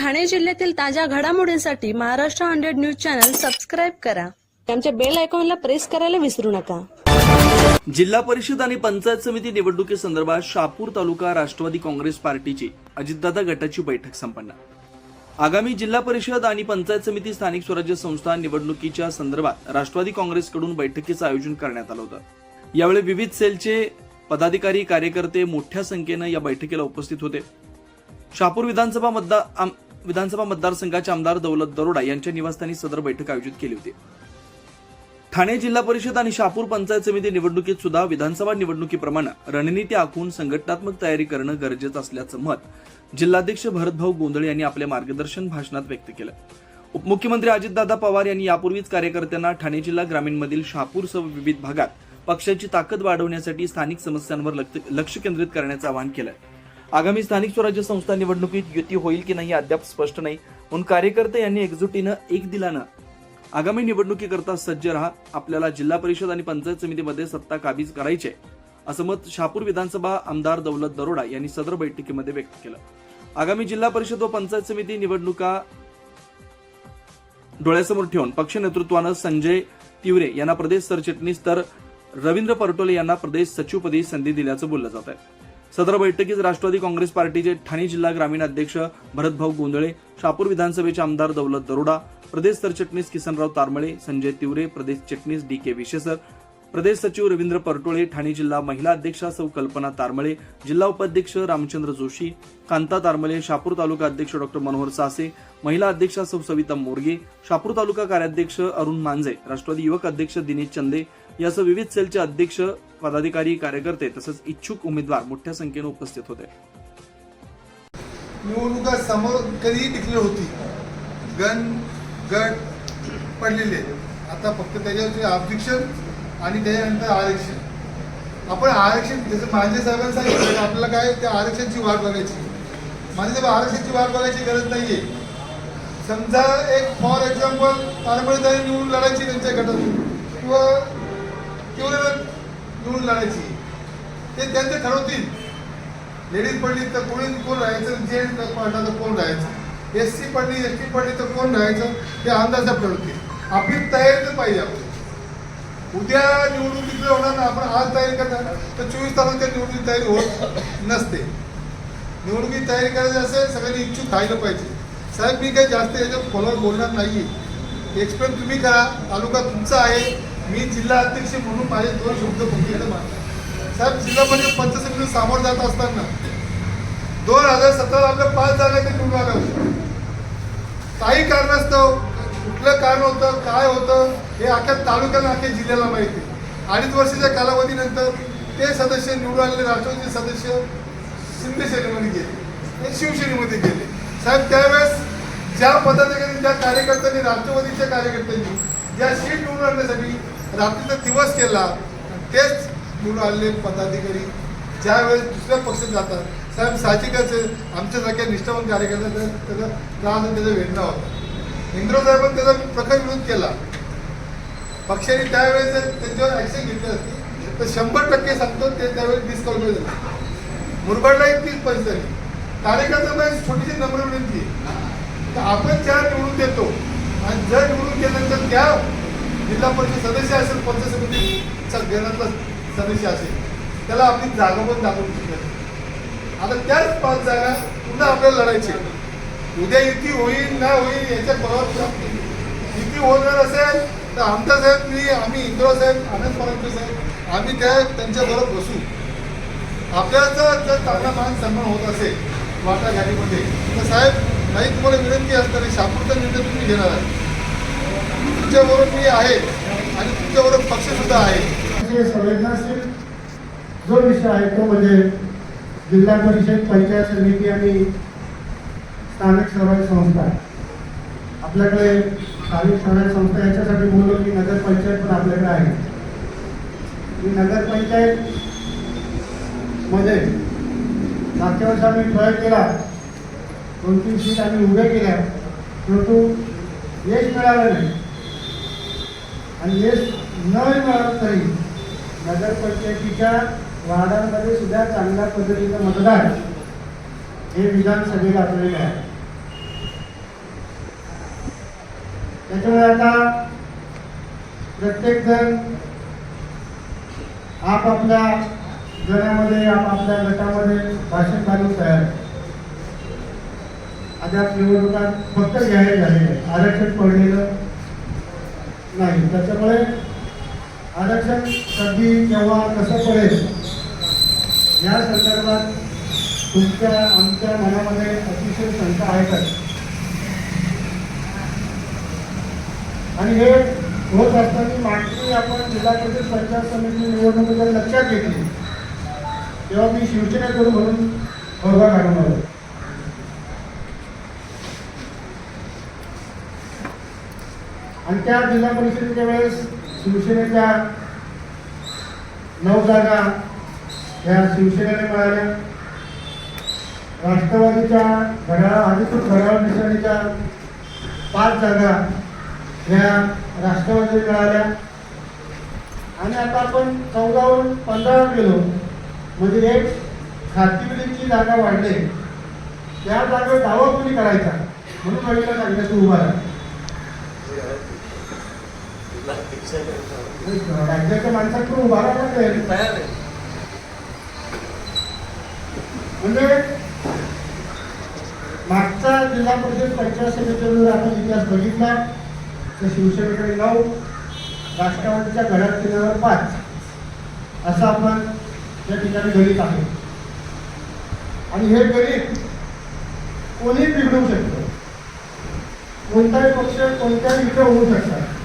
ठाणे जिल्ह्यातील ताज्या घडामोडींसाठी Maharashtra hundred news channel subscribe करा. आमच्या बेल आयकॉनला प्रेस करायला विसरू नका. जिल्हा परिषद आणि पंचायत समिती निवडणुकीसंदर्भात शापूर तालुका राष्ट्रवादी काँग्रेस पार्टीची अजितदादा गटाची बैठक संपन्न. आगामी जिल्हा परिषद आणि पंचायत समिती स्थानिक स्वराज्य संस्था निवडणुकीच्या संदर्भात राष्ट्रवादी काँग्रेसकडून बैठकीचं आयोजन करण्यात आलं होतं. यावेळी विविध सेलचे पदाधिकारी कार्यकर्ते मोठ्या संख्येनं या बैठकीला उपस्थित होते. शापूर विधानसभा मतदार विधानसभा मतदारसंघाचे आमदार दौलत दरोडा यांच्या निवासस्थानी सदर बैठक आयोजित केली होती. ठाणे जिल्हा परिषद आणि शहापूर पंचायत समिती निवडणुकीत सुद्धा विधानसभा निवडणुकीप्रमाणे रणनीती आखून संघटनात्मक तयारी करणं गरजेचं असल्याचं मत जिल्हाध्यक्ष भरतभाऊ गोंधळे यांनी आपल्या मार्गदर्शन भाषणात व्यक्त केलं. उपमुख्यमंत्री अजितदादा पवार यांनी यापूर्वीच कार्यकर्त्यांना ठाणे जिल्हा ग्रामीणमधील शहापूरसह विविध भागात पक्षाची ताकद वाढवण्यासाठी स्थानिक समस्यांवर लक्ष- लक्ष केंद्रित करण्याचं आवाहन केलं आगामी स्थानिक स्वराज्य संस्था निवडणुकीत युती होईल की नाही अद्याप स्पष्ट नाही. म्हणून कार्यकर्ते यांनी एकजुटीनं एक दिलानं. आगामी निवडणुकीकरता सज्ज राहा. आपल्याला जिल्हा परिषद आणि पंचायत समितीमध्ये सत्ता काबीज करायची असं मत शहापूर विधानसभा आमदार दौलत दरोडा यांनी सदर बैठकीमध्ये व्यक्त केलं. आगामी जिल्हा परिषद व पंचायत समिती निवडणुका डोळ्यासमोर ठेवून पक्ष नेतृत्वानं संजय तिवरे यांना प्रदेश सरचिटणीस तर रवींद्र परटोले यांना प्रदेश सचिवपदी संधी दिल्याचं बोललं जात आहे सदर बैठकीत राष्ट्रवादी काँग्रेस पार्टीचे ठाणे जिल्हा ग्रामीण अध्यक्ष भरतभाऊ गोंधळे शापूर विधानसभेचे आमदार दौलत दरोडा प्रदेश सरचिटणीस किसनराव तारमळे संजय तिवरे प्रदेश चिटणीस डी के विशेसर प्रदेश सचिव रवींद्र परटोळे ठाणे जिल्हा महिला अध्यक्षा सौ कल्पना तारमळे जिल्हा उपाध्यक्ष रामचंद्र जोशी कांता तारमळे शापूर तालुका अध्यक्ष डॉक्टर मनोहर सासे महिला अध्यक्षा सौ सविता मोरगे शापूर तालुका कार्याध्यक्ष अरुण मांजे राष्ट्रवादी युवक अध्यक्ष दिनेश चंदे यासह विविध सेलचे अध्यक्ष पदाधिकारी कार्यकर्ते तसंच इच्छुक उमेदवार मोठ्या संख्येनं उपस्थित होते. निवडणुका समोर कधीही टिकली होती. गण गट पडलेले. आता फक्त त्याच्यावरती आरक्षण आणि त्याच्यानंतर आरक्षण. आपण आरक्षण जसं माझे साहेबांनी सांगितलं आपल्याला काय त्या आरक्षणची वाट बघायची? माझे साहेब आरक्षणची वाट बघायची गरज नाहीये. समजा एक फॉर एक्झाम्पल तारपळे निवडून लढायची त्यांच्या गटातून. किंवा किंवा निवडून लढायची? ते त्यांचे ठरवतील. लेडीज पडली तर कोणी कोण राहायचं? जेंट पडला तर कोण राहायचं? एस सी पडली एस टी पडली तर कोण राहायचं? ते अंदाजा ठरवतील. आपली तयारी तर पाहिजे आपण उद्या निवडणुकीत होणार ना आपण आज तयारी करणार तर चोवीस तारखेच्या निवडणुकीची तयारी होत नसते. निवडणुकीची तयारी करायची असेल सगळ्यांनी इच्छुक खायला पाहिजे. साहेब मी काही जास्त याच्यात फॉलोअर बोलणार नाही एक्सप्लेन तुम्ही करा तालुका तुमचा आहे. मी जिल्हा अध्यक्ष म्हणून माझे दोन शब्द फक्त मानतात साहेब जिल्हा परिषद पंचायत सामोर सामोरं जात असताना. दोन हजार सतरा आपल्या पाच जागा ते निवडून आल्या होत्या काही कारणास्तव कुठलं कारण होतं काय होतं हे अख्या तालुक्याला अख्या जिल्ह्याला माहिती आहे. अडीच वर्षाच्या कालावधीनंतर ते सदस्य निवडून आलेले राष्ट्रवादी सदस्य शिंदे सेनेमध्ये गेले. ते शिवसेनेमध्ये गेले. साहेब त्यावेळेस ज्या पदाधिकारी ज्या कार्यकर्त्यांनी राष्ट्रवादीच्या कार्यकर्त्यांनी ज्या सीट निवडून आणण्यासाठी रात्रीचा दिवस केला तेच निवडून आलेले पदाधिकारी. ज्यावेळेस दुसऱ्या पक्षात जातात साहेब साहजिकच आमच्यासारख्या निष्ठावान कार्यकर्त्यांचा त्याचा त्रास आणि त्याचा वेदना होता. इंद्र साहेबांनी त्याचा प्रखर विरोध केला. पक्षाने त्यावेळेस त्यांच्यावर ॲक्शन घेतली असती. तर शंभर टक्के सांगतो ते त्यावेळेस डिस्क्वालिफाय झाले. मुरबाडला तीच परिस्थिती कार्यकर्त्यांना एक छोटीशी नम्र विनंती आहे. तर आपण ज्या निवडून देतो आणि जर निवडून गेल्यानंतर त्या जिल्हा परिषद सदस्य असेल पंचायत समितीचा घेण्यातला सदस्य असेल. त्याला आपली जागा पण दाखवून शकत आता त्याच पाच जागा पुन्हा आपल्याला लढायची उद्या युती होईल ना होईल याच्या बरोबर युती होणार असेल तर आमदार साहेब मी आम्ही इंदिरा साहेब आनंद परमकर साहेब आम्ही त्या त्यांच्याबरोबर बसू. आपल्याचा जर चांगला मान सन्मान होत असेल वाटाघाटीमध्ये तर साहेब नाही तुम्हाला विनंती असताना शापूरचा निर्णय तुम्ही घेणार आहे तुमच्याबरोबर मी आहे आणि तुमच्याबरोबर पक्षसुद्धा आहे. संवेदनाशील संवेदनशील जो विषय आहे तो म्हणजे जिल्हा परिषद पंचायत समिती आणि स्थानिक स्वराज्य संस्था. आपल्याकडे स्थानिक स्वराज्य संस्था याच्यासाठी बोललो की नगरपंचायत पण आपल्याकडे आहे. ही नगरपंचायत मध्ये मागच्या वर्षी आम्ही ट्राय केला. दोन तीन सीट आम्ही उभ्या केल्या. परंतु यश मिळालं नाही. आणि यश न मिळत तरी नगरपंचायतीच्या वार्डांमध्ये सुद्धा चांगल्या पद्धतीचं मतदान हे विधानसभेला आपलेलं आहे त्याच्यामुळे आता प्रत्येकजण आपापल्या गणामध्ये आपापल्या गटामध्ये भाषण घालून तयार अद्याप निवडणुका फक्त जाहीर झालेले आहे. आरक्षण पडलेलं नाही. त्याच्यामुळे आरक्षण कधी केव्हा कसं पडेल या संदर्भात तुमच्या आमच्या मनामध्ये अतिशय शंका आहे का आणि हे होत असताना मागणी आपण जिल्हा परिषद पंचायत समिती निवडणूक लक्षात घेतली. तेव्हा मी शिवसेनेकडून म्हणून भरवा काढून आलो. आणि त्या जिल्हा परिषदेच्या वेळेस शिवसेनेच्या नऊ जागा ह्या शिवसेनेने मिळाल्या. राष्ट्रवादीच्या घड्याळ अधिकृत घड्याळ मिसळणीच्या पाच जागा ह्या राष्ट्रवादी मिळाल्या. आणि आता आपण चौदावरून पंधरावर गेलो. म्हणजे एक खातीवलीची जागा वाढली. त्या जागेवर दावा कोणी करायचा? म्हणून वडिला सांगितलं तू उभा राहा. राज्याच्या माणसाकडून उभा राहायला लागेल म्हणजे मागचा जिल्हा परिषद पंचायत समितीवर आपण इतिहास बघितला तर शिवसेनेकडे नऊ राष्ट्रवादीच्या घड्याळ किल्ल्यावर पाच असं आपण या ठिकाणी गणित आहे. आणि हे गणित कोणी बिघडू शकतं. कोणताही पक्ष कोणत्याही इथं होऊ शकतात.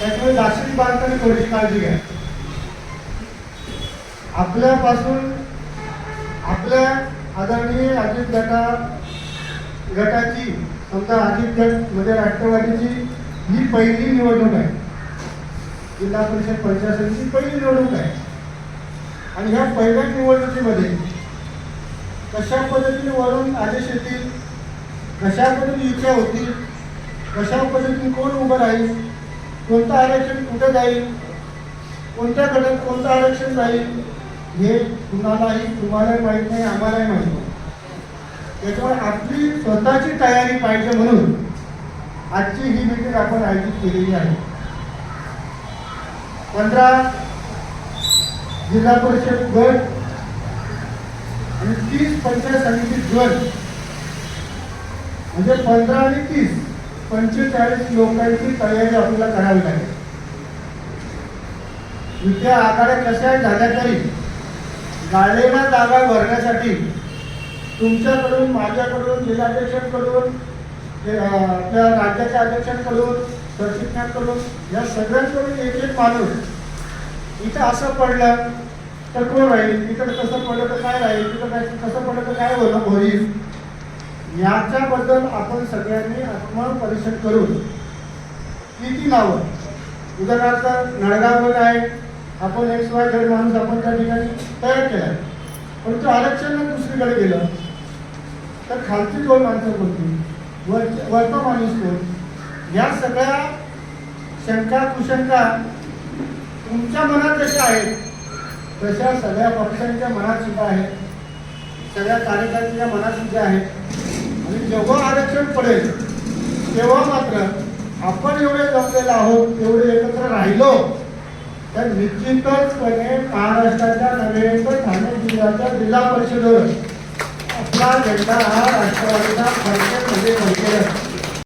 त्याच्यामुळे नाशिक बांधताना थोडीशी काळजी घ्या. आपल्यापासून आपल्या आदरणीय अजित गटा गटाची समजा अजित गट म्हणजे राष्ट्रवादीची ही पहिली निवडणूक आहे. जिल्हा परिषद पंचायत समितीची पहिली निवडणूक आहे. आणि ह्या पहिल्या निवडणुकीमध्ये कशा पद्धतीने वरून आदेश येतील कशा पद्धतीने इच्छा होतील कशा पद्धतीने कोण उभं राहील कोणतं आरक्षण कुठे जाईल? कोणत्या गटात कोणतं आरक्षण जाईल? हे कुणालाही तुम्हालाही माहीत नाही आम्हालाही माहीत नाही. त्याच्यामुळे आपली स्वतःची तयारी पाहिजे म्हणून आजची ही मीटिंग आपण आयोजित केलेली आहे. पंधरा जिल्हा परिषद गट आणि तीस पंचायत समिती गट. म्हणजे पंधरा आणि तीस. पंचेचाळीस लोकांची तयारी आपल्याला करावी लागेल. विद्या आखाड्या कशा झाल्या तरी गाळलेल्या जागा भरण्यासाठी तुमच्याकडून माझ्याकडून जिल्हाध्यक्षांकडून त्या आपल्या राज्याच्या अध्यक्षांकडून सरचिटणीकडून या सगळ्यांकडून एक एक माणूस इथं असं पडलं तर कोण राहील? तिकडे कसं पडलं तर काय राहील? तिकडं काय कसं पडलं तर काय होईल? याच्याबद्दल आपण सगळ्यांनी आत्मपरिषद करून किती नावं? उदाहरणार्थ नळगावमध्ये आहे. आपण एक्स वाय झेड माणूस आपण त्या ठिकाणी तयार केला. परंतु आरक्षण दुसरीकडे गेलं. तर खालची दोन माणसं कोणती? वर वरचा माणूस कोण? या सगळ्या शंका कुशंका तुमच्या मनात जशा आहेत तशा सगळ्या पक्षांच्या मनात सुद्धा आहेत. सगळ्या कार्यकर्त्यांच्या मनात सुद्धा आहेत. आणि जेव्हा आरक्षण पडेल तेव्हा मात्र आपण एवढे जमलेलो आहोत एवढे एकत्र राहिलो तर निश्चितचपणे महाराष्ट्राच्या नव्हे तर ठाणे जिल्ह्याच्या जिल्हा परिषदेवर आपला झेंडा हा राष्ट्रवादीचा खर्च म्हणजे